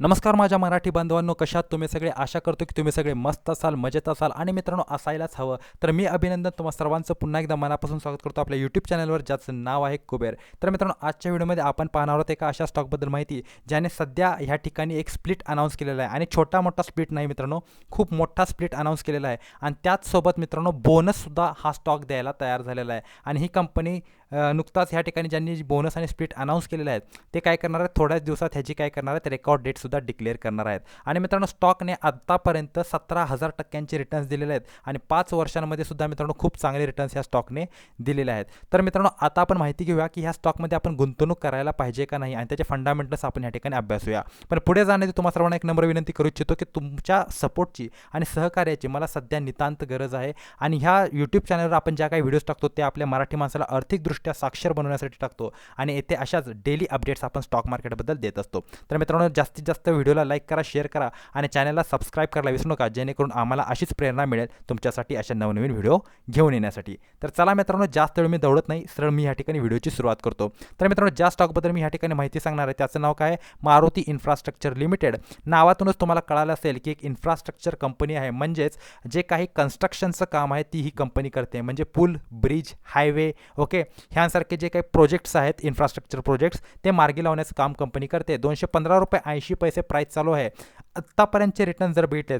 नमस्कार माझ्या मराठी बांधवांनो कशात तुम्ही सगळे? आशा करतो की तुम्ही सगळे मस्त असाल मजेत असाल आणि मित्रांनो असायलाच हवं. तर मी अभिनंदन तुम्हा सर्वांचं. पुन्हा एकदा मनापासून स्वागत करतो आपल्या यूट्यूब चॅनलवर ज्याचं नाव आहे कुबेर. तर मित्रांनो आजच्या व्हिडिओमध्ये आपण पाहणार आहोत एका अशा स्टॉकबद्दल माहिती ज्याने सध्या ह्या ठिकाणी एक स्प्लिट अनाऊन्स केलेला आहे. आणि छोटा मोठा स्प्लिट नाही मित्रांनो खूप मोठा स्प्लिट अनाऊन्स केलेला आहे. आणि त्याचसोबत मित्रांनो बोनससुद्धा हा स्टॉक द्यायला तयार झालेला आहे. आणि ही कंपनी नुकताच ह्या ठिकाणी ज्यांनी बोनस आणि स्प्लिट अनाऊन्स केलेले आहेत ते काय करणार आहेत? थोड्याच दिवसात ह्याची काय करणार आहेत? रेकॉर्ड सुद्धा डिक्लेअर करणार आहेत. आणि मित्रांनो स्टॉकने आत्तापर्यंत सतरा हजार टक्क्यांचे रिटर्न्स दिलेले आहेत. आणि पाच वर्षांमध्ये सुद्धा मित्रांनो खूप चांगले रिटर्न्स ह्या स्टॉकने दिलेले आहेत. तर मित्रांनो आता आपण माहिती घेऊया की ह्या स्टॉकमध्ये आपण गुंतवणूक करायला पाहिजे का नाही आणि त्याचे फंडामेंटल्स आपण या ठिकाणी अभ्यासूया पण पुढे जाण्याची तुम्हाला सर्वांना एक नंबर विनंती करू इच्छितो की तुमच्या सपोर्टची आणि सहकार्याची मला सध्या नितांत गरज आहे. आणि ह्या यूट्यूब चॅनलवर आपण ज्या काही व्हिडिओज टाकतो ते आपल्या मराठी माणसाला आर्थिकदृष्ट्या साक्षर बनवण्यासाठी टाकतो. आणि येथे अशाच डेली अपडेट्स आपण स्टॉक मार्केटबद्दल देत असतो. तर मित्रांनो जास्तीत जास्त व्हिडिओला लाईक करा शेअर करा आणि चॅनलला सबस्क्राईब करायला विसरू नका. जेणेकरून आम्हाला अशीच प्रेरणा मिळेल तुमच्यासाठी अशा नवनवीन व्हिडिओ घेऊन येण्यासाठी. तर चला मित्रांनो जास्त वेळ मी दौडत नाही. सरळ मी या ठिकाणी व्हिडिओची सुरुवात करतो. तर मित्रांनो ज्या स्टॉकबद्दल मी या ठिकाणी माहिती सांगणार आहे त्याचं नाव काय? आहे मारुती इन्फ्रास्ट्रक्चर लिमिटेड नावातूनच तुम्हाला कळालं असेल की एक इन्फ्रास्ट्रक्चर कंपनी आहे. म्हणजेच जे काही कन्स्ट्रक्शनचं काम आहे ती ही कंपनी करते. म्हणजे पूल ब्रिज हायवे ओके ह्यांसारखे जे काही प्रोजेक्ट्स आहेत इन्फ्रास्ट्रक्चर प्रोजेक्ट्स ते मार्गी लावण्याचं काम कंपनी करते. दोनशे पंधरा रुपये ऐंशी पैसे प्राईस चालू आहे. आत्तापर्यंतचे रिटर्न जर भेटले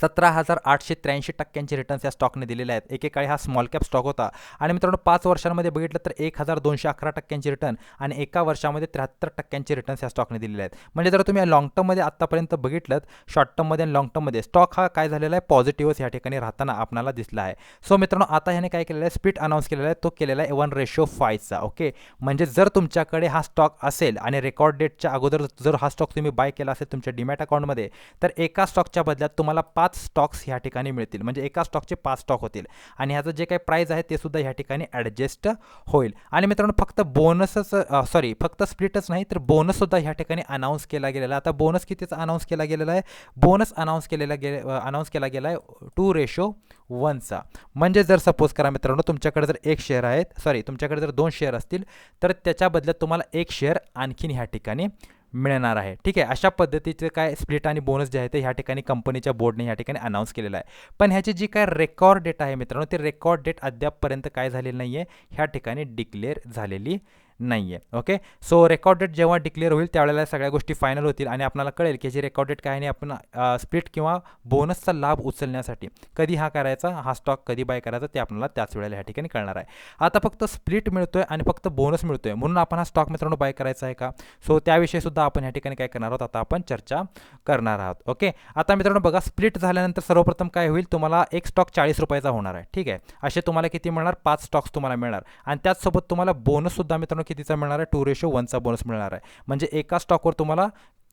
सतरा हजार आठशे त्र्याऐंशी टक्क्यांचे रिटर्न्स या स्टॉकने दिलेले आहेत. एकेकाळी हा स्मॉल कॅप स्टॉक होता. आणि मित्रांनो पाच वर्षांमध्ये बघितलं तर एक हजार दोनशे अकरा टक्क्यांचे रिटर्न आणि एका वर्षामध्ये त्र्याहत्तर टक्क्यांचे रिटर्न्स या स्टॉकने दिलेले आहेत. म्हणजे जर तुम्ही लॉंग टर्ममध्ये आत्तापर्यंत बघितलं शॉर्ट टर्ममध्ये आणि लॉंग टर्ममध्ये स्टॉक हा काय झालेला आहे? पॉझिटिव्हच या ठिकाणी राहताना आपल्याला दिसला आहे. सो मित्रांनो आता ह्याने काय केलेलं आहे? स्पीट अनाऊन्स केलेला आहे. तो केलेला आहे वन रेशो फायचा ओके म्हणजे जर तुमच्याकडे हा स्टॉक असेल आणि रेकॉर्ड डेटच्या अगोदर जर हा स्टॉक तुम्ही बाय केला असेल तुमच्या डीमॅट अकाउंटमध्ये तर एका स्टॉकच्या बदल्यात तुम्हाला पाच पाच स्टॉक्स ह्या ठिकाणी मिळतील. म्हणजे एका स्टॉकचे पाच स्टॉक होतील. आणि ह्याचं जे काही प्राईज आहे ते सुद्धा ह्या ठिकाणी ॲडजस्ट होईल. आणि मित्रांनो फक्त बोनसच सॉरी फक्त स्प्लिटच नाही तर बोनससुद्धा ह्या ठिकाणी अनाऊन्स केला गेलेला आहे. आता बोनस कितीचा अनाऊन्स केला गेलेला आहे? बोनस अनाऊन्स केलेला गे अनाऊन्स केला गेला आहे टू रेशो वनचा. म्हणजे जर सपोज करा मित्रांनो तुमच्याकडे जर एक शेअर आहेत सॉरी तुमच्याकडे जर दोन शेअर असतील तर त्याच्या बदल्यात तुम्हाला एक शेअर आणखीन ह्या ठिकाणी मिळणार आहे. ठीक आहे? अशा पद्धतीचे काय स्प्लिट आणि बोनस जे आहे ते ह्या ठिकाणी कंपनीच्या बोर्डने ह्या ठिकाणी अनाऊन्स केलेलं आहे. पण ह्याची जी काय रेकॉर्ड डेट आहे मित्रांनो ते रेकॉर्ड डेट अद्यापपर्यंत काय झालेली नाही आहे ह्या ठिकाणी डिक्लेअर झालेली नाही आहे ओके सो रेकॉर्डेड जेव्हा डिक्लेअर होईल त्यावेळेला सगळ्या गोष्टी फायनल होतील आणि आपल्याला कळेल की जे रेकॉर्डेड काय आणि आपण स्प्लिट किंवा बोनसचा लाभ उचलण्यासाठी कधी हा करायचा हा स्टॉक कधी बाय करायचा ते आपल्याला त्याच वेळेला ह्या ठिकाणी कळणार आहे. आता फक्त स्प्लिट मिळतोय आणि फक्त बोनस मिळतोय. म्हणून आपण हा स्टॉक मित्रांनो बाय करायचा आहे का? सो त्याविषयी सुद्धा आपण ह्या ठिकाणी काय करणार आहोत? आता आपण चर्चा करणार आहोत. ओके? आता मित्रांनो बघा स्प्लिट झाल्यानंतर सर्वप्रथम काय होईल? तुम्हाला एक स्टॉक चाळीस रुपयाचा होणार आहे. ठीक आहे? असे तुम्हाला किती मिळणार? पाच स्टॉक्स तुम्हाला मिळणार. आणि त्याचसोबत तुम्हाला बोनससुद्धा मित्रांनो कितीचा मिळणार आहे? टू रेशो वनचा बोनस मिळणार आहे. म्हणजे एका स्टॉकवर तुम्हाला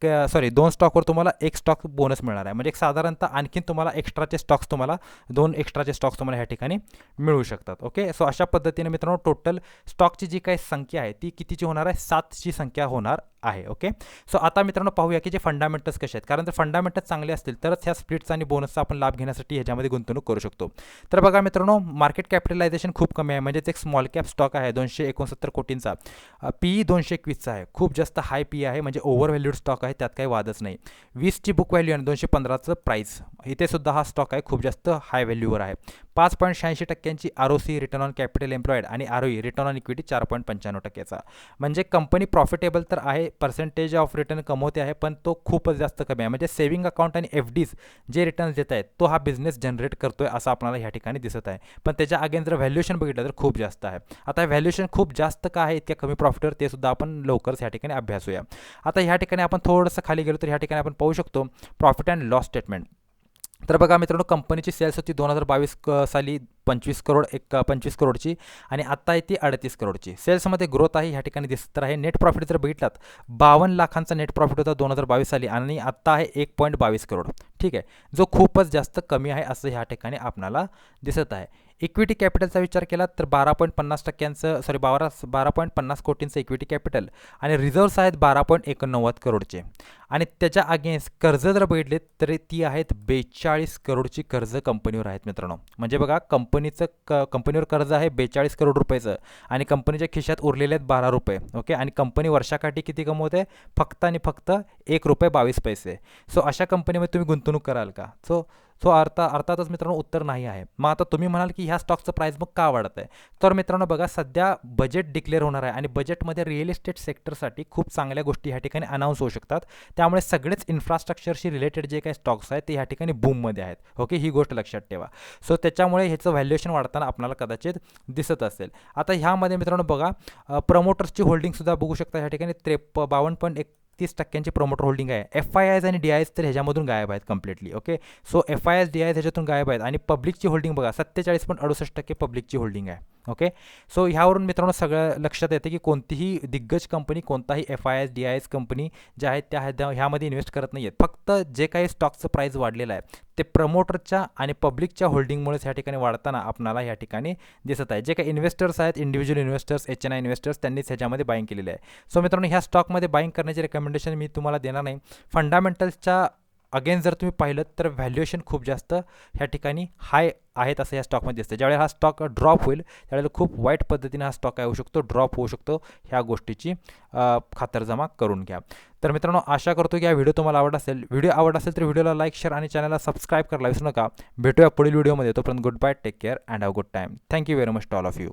सॉरी दोन स्टॉकवर तुम्हाला एक स्टॉक बोनस मिळणार आहे. म्हणजे एक साधारणतः आणखीन तुम्हाला एक्स्ट्राचे स्टॉक्स तुम्हाला दोन एक्स्ट्राचे स्टॉक्स तुम्हाला ह्या ठिकाणी मिळू शकतात. ओके सो अशा पद्धतीने मित्रांनो टोटल स्टॉकची जी काही संख्या आहे ती कितीची होणार आहे? सातची संख्या होणार आहे. ओके सो आता मित्रांनो पाहूया की जे फंडामेंटल्स कसे आहेत. कारण जर फंडामेंटल्स चांगले असतील तरच ह्या स्प्लिट्स आणि बोनसचा आपण लाभ घेण्यासाठी ह्याच्यामध्ये गुंतवणूक करू शकतो. तर बघा मित्रांनो मार्केट कॅपिटलायझेशन खूप कमी आहे. म्हणजेच एक स्मॉल कॅप स्टॉक आहे दोनशे एकोणसत्तर कोटींचा. पी दोनशे एकवीसचा आहे. खूप जास्त हाय पी आहे. म्हणजे ओव्हर व्हॅल्यूड स्टॉक आहे. त्यात काही वादच नाही. वीसची बुक व्हॅल्यू आणि दोनशे पंधराचं प्राईस इथे सुद्धा हा स्टॉक आहे खूप जास्त हाय व्हॅल्यूवर आहे. पाच पॉईंट शहाऐंशी टक्क्यांची R O C return on capital employed आणि R O E return on equity चार पॉईंट पंच्याण्णव टक्क्याचा. म्हणजे कंपनी प्रॉफिटेबल तर आहे पर्सेंटेज ऑफ रिटर्न कमवते आहे पण तो खूपच जास्त कमी आहे. म्हणजे सेव्हिंग अकाउंट आणि एफ डीज जे रिटर्न्स देत आहेत तो हा बिझनेस जनरेट करतोय असं आपल्याला ह्या ठिकाणी दिसत आहे. पण त्याच्या अगेन जर व्हॅल्युएशन बघितलं तर खूप जास्त आहे. आता व्हॅल्युएशन खूप जास्त का आहे इतक्या कमी प्रॉफिटवर ते सुद्धा आपण लवकरच ह्या ठिकाणी अभ्यासूया. आता ह्या ठिकाणी आपण थोडंसं खाली गेलो तर ह्या ठिकाणी आपण पाहू शकतो प्रॉफिट अँड लॉस स्टेटमेंट तर बघा मित्रांनो कंपनीची सेल्स होती दोन हजार बावीस साली पंचवीस करोड एक पंचवीस करोडची आणि आत्ता आहे ती अडतीस करोडची. सेल्समध्ये ग्रोथ आहे ह्या ठिकाणी दिसत आहे. नेट प्रॉफिट जर बघितलात बावन्न लाखांचा नेट प्रॉफिट होता दोन हजार बावीस साली आणि आत्ता आहे एक पॉईंट बावीस करोड. ठीक आहे? जो खूपच जास्त कमी आहे असं ह्या ठिकाणी आपणाला दिसत आहे. इक्विटी कॅपिटलचा विचार केला तर बारा पॉईंट पन्नास टक्क्यांचं सॉरी बारा बारा पॉईंट पन्नास कोटींचं इक्विटी कॅपिटल आणि रिझर्व्स आहेत बारा पॉईंट एकोणनव्वद करोडचे. आणि त्याच्या अगेन्स्ट कर्ज जर बघितले तरी ती आहेत बेचाळीस करोडची कर्ज कंपनीवर आहेत मित्रांनो. म्हणजे बघा कंप कंपनीचं क कंपनीवर कर्ज आहे बेचाळीस करोड रुपयाचं. आणि कंपनीच्या खिशात उरलेले आहेत बारा रुपये. ओके? आणि कंपनी वर्षाकाठी किती कमवते? फक्त आणि फक्त एक रुपये बावीस पैसे. सो अशा कंपनीमध्ये तुम्ही गुंतवणूक कराल का? सो सो अर्था अर्थातच मित्रांनो उत्तर नाही आहे. मग आता तुम्ही म्हणाल की ह्या स्टॉकचं प्राईस मग का वाढत आहे तर मित्रांनो बघा सध्या बजेट डिक्लेअर होणार आहे आणि बजेटमध्ये रिअल इस्टेट सेक्टरसाठी खूप चांगल्या गोष्टी ह्या ठिकाणी अनाऊन्स होऊ शकतात. त्यामुळे सगळेच इन्फ्रास्ट्रक्चरशी रिलेटेड जे काही स्टॉक्स आहेत ते ह्या ठिकाणी बूममध्ये आहेत. ओके ही गोष्ट लक्षात ठेवा. सो त्याच्यामुळे ह्याचं व्हॅल्युएशन वाढताना आपल्याला कदाचित दिसत असेल. आता ह्यामध्ये मित्रांनो बघा प्रमोटर्सची होल्डिंगसुद्धा बघू शकता ह्या ठिकाणी त्रेप बावन्न पॉईंट एक तीस टक्क्यांची प्रोमोटर होल्डिंग आहे. एफ आय एस आणि डी आय एस तर ह्याच्यामधून गायब आहेत completely okay so F I S D Is ह्याच्यातून गायब आहेत. आणि पब्लिकची होल्डिंग बघा सत्तेचाळीस पॉईंट अडुसष्ट टक्के पब्लिकची होल्डिंग आहे ओके सो ह्यावरून मित्रांनो सगळं लक्षात येतं की कोणतीही दिग्गज कंपनी कोणताही F I S D I S company ज्या आहेत त्या ह्यामध्ये इन्व्हेस्ट करत नाही आहेत फक्त जे काही स्टॉकचं प्राईस वाढलेलं आहे ते प्रमोटरच्या आणि पब्लिकच्या होल्डिंगमुळेच ह्या ठिकाणी वाढताना आपणाला ह्या ठिकाणी दिसत आहे. जे काही इन्व्हेस्टर्स आहेत individual investors H N I investors त्यांनीच ह्याच्यामध्ये बाईंग केलेले आहे. सो मित्रांनो ह्या स्टॉकमध्ये बाईंग करण्याची रेकमेंडेशन मी तुम्हाला देणार नाही. फंडामेंटल्सच्या अगेन जर तुम्ही पाहिलं तर व्हॅल्युएशन खूप जास्त ह्या ठिकाणी हाय आहेत असं या स्टॉकमध्ये दिसतं ज्यावेळेला हा स्टॉक ड्रॉप होईल त्यावेळेला खूप वाईट पद्धतीने हा स्टॉक काय होऊ शकतो ड्रॉप होऊ शकतो ह्या गोष्टीची खातरजमा करून घ्या. तर मित्रांनो आशा करतो की हा व्हिडिओ तुम्हाला आवड असेल. व्हिडिओ आवड असेल तर व्हिडिओला लाईक शेअर आणि चॅनलला सबस्क्राईब करायला विसरू नका. भेटूया पुढील व्हिडिओमध्ये तोपर्यंत good bye take care and have good time thank you very much to all of you